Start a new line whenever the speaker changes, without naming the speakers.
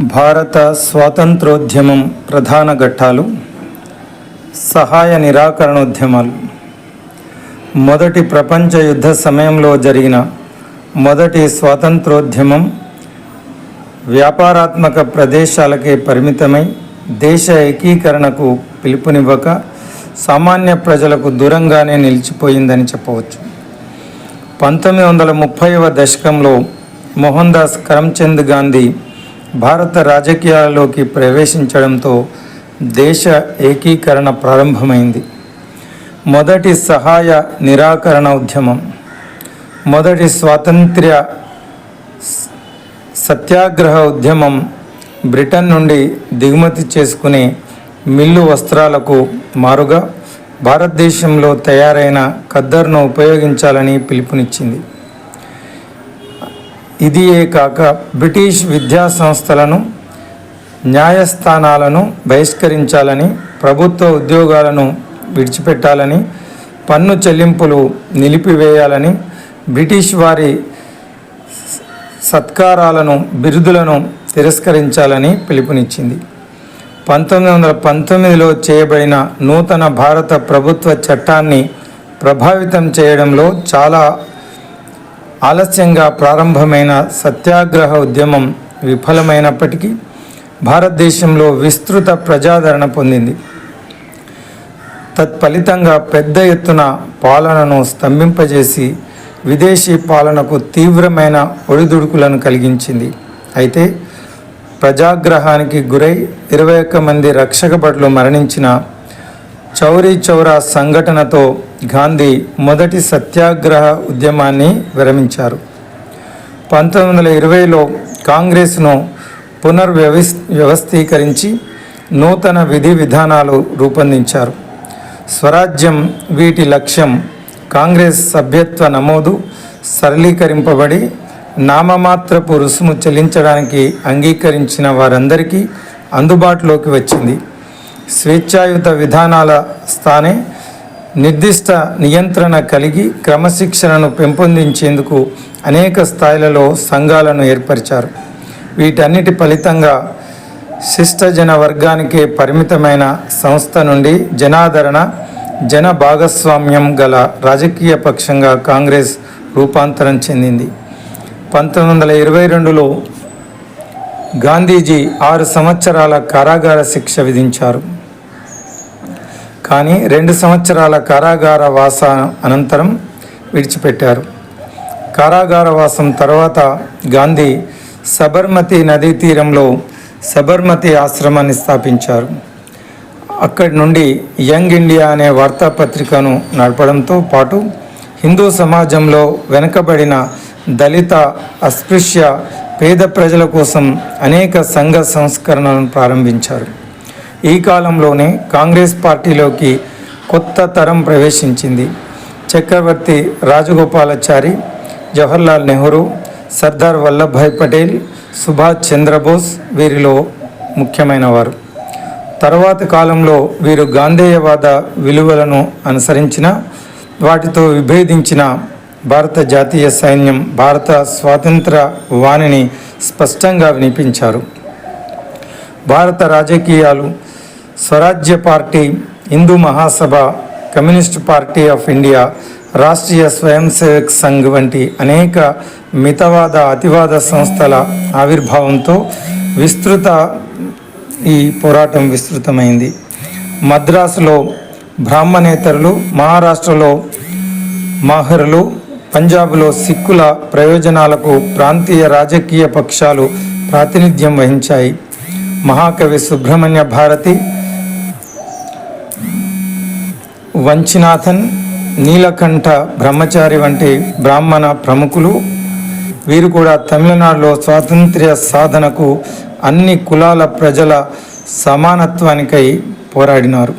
భారత స్వాతంత్రోద్యమం ప్రధాన ఘట్టాలు సహాయ నిరాకరణోద్యమాలు. మొదటి ప్రపంచ యుద్ధ సమయంలో జరిగిన మొదటి స్వాతంత్రోద్యమం వ్యాపారాత్మక ప్రదేశాలకే పరిమితమై దేశ ఏకీకరణకు పిలుపునివ్వక సామాన్య ప్రజలకు దూరంగానే నిలిచిపోయిందని చెప్పవచ్చు. పంతొమ్మిది వందల ముప్పైవ దశకంలో మోహన్ దాస్ కరమ్చంద్ గాంధీ భారత రాజకీయాల్లోకి ప్రవేశించడంతో దేశ ఏకీకరణ ప్రారంభమైంది. మొదటి సహాయ నిరాకరణ ఉద్యమం మొదటి స్వాతంత్ర్య సత్యాగ్రహ ఉద్యమం బ్రిటన్ నుండి దిగుమతి చేసుకునే మిల్లు వస్త్రాలకు మారుగా భారతదేశంలో తయారైన ఖద్దర్ను ఉపయోగించాలని పిలుపునిచ్చింది. ఇదియే కాక బ్రిటిష్ విద్యా సంస్థలను న్యాయస్థానాలను బహిష్కరించాలని ప్రభుత్వ ఉద్యోగాలను విడిచిపెట్టాలని పన్ను చెల్లింపులు నిలిపివేయాలని బ్రిటిష్ వారి సత్కారాలను బిరుదులను తిరస్కరించాలని పిలుపునిచ్చింది. పంతొమ్మిది వందల పంతొమ్మిదిలో చేయబడిన నూతన భారత ప్రభుత్వ చట్టాన్ని ప్రభావితం చేయడంలో చాలా ఆలస్యంగా ప్రారంభమైన సత్యాగ్రహ ఉద్యమం విఫలమైనప్పటికీ భారతదేశంలో విస్తృత ప్రజాదరణ పొందింది. తత్ఫలితంగా పెద్ద ఎత్తున పాలనను స్తంభింపజేసి విదేశీ పాలనకు తీవ్రమైన ఒడిదుడుకులను కలిగించింది. అయితే ప్రజాగ్రహానికి గురై ఇరవై ఒక్క మంది రక్షక భటులు మరణించిన చౌరీ చౌరా సంఘటనతో గాంధీ మొదటి సత్యాగ్రహ ఉద్యమాన్ని విరమించారు. పంతొమ్మిది వందల ఇరవైలో కాంగ్రెస్ను పునర్వ్యవస్ వ్యవస్థీకరించి నూతన విధి విధానాలు రూపొందించారు. స్వరాజ్యం వీటి లక్ష్యం కాంగ్రెస్ సభ్యత్వ నమోదు సరళీకరింపబడి నామమాత్రపు రుసుము చెల్లించడానికి అంగీకరించిన వారందరికీ అందుబాటులోకి వచ్చింది. స్వేచ్ఛాయుత విధానాల స్థానే నిర్దిష్ట నియంత్రణ కలిగి క్రమశిక్షణను పెంపొందించేందుకు అనేక స్థాయిలలో సంఘాలను ఏర్పరిచారు. వీటన్నిటి ఫలితంగా శిష్టజన వర్గానికే పరిమితమైన సంస్థ నుండి జనాదరణ జన భాగస్వామ్యం గల రాజకీయ పక్షంగా కాంగ్రెస్ రూపాంతరం చెందింది. పంతొమ్మిది వందల ఇరవై రెండులో గాంధీజీ ఆరు సంవత్సరాల కారాగార శిక్ష విధించారు. కానీ రెండు సంవత్సరాల కారాగార వాస అనంతరం విడిచిపెట్టారు. కారాగార వాసం తర్వాత గాంధీ సబర్మతి నదీ తీరంలో సబర్మతి ఆశ్రమాన్ని స్థాపించారు. అక్కడి నుండి యంగ్ ఇండియా అనే వార్తాపత్రికను నడపడంతో పాటు హిందూ సమాజంలో వెనుకబడిన దళిత అస్పృశ్య పేద ప్రజల కోసం అనేక సంఘ సంస్కరణలను ప్రారంభించారు. ఈ కాలంలోనే కాంగ్రెస్ పార్టీలోకి కొత్త తరం ప్రవేశించింది. చక్రవర్తి రాజగోపాలాచారి జవహర్లాల్ నెహ్రూ సర్దార్ వల్లభాయ్ పటేల్ సుభాష్ చంద్రబోస్ వీరిలో ముఖ్యమైన వారు తర్వాత కాలంలో వీరు గాంధేయవాద విలువలను అనుసరించిన వాటితో విభేదించిన భారత జాతీయ సైన్యం భారత స్వాతంత్ర వాణిని స్పష్టంగా వినిపించారు. భారత రాజకీయాలు Swarajya Party Hindu Mahasabha Communist Party of India Rashtriya Swayam Sevak Sangh వంటి అనేక మితవాద అతివాద సంస్థల ఆవిర్భావంతో విస్తృత ఈ పోరాటం విస్తృతమైంది. మద్రాసులో బ్రాహ్మణేతరులు మహారాష్ట్రలో మాహరులు పంజాబ్లో సిక్కుల ప్రయోజనాలకు ప్రాంతీయ రాజకీయ పక్షాలు ప్రాతినిధ్యం వహించాయి. మహాకవి సుబ్రహ్మణ్య భారతి వంచినాథన్ నీలకంఠ బ్రహ్మచారి వంటి బ్రాహ్మణ ప్రముఖులు. వీరు కూడా తమిళనాడులో స్వాతంత్ర్య సాధనకు అన్ని కులాల ప్రజల సమానత్వానికై పోరాడినారు.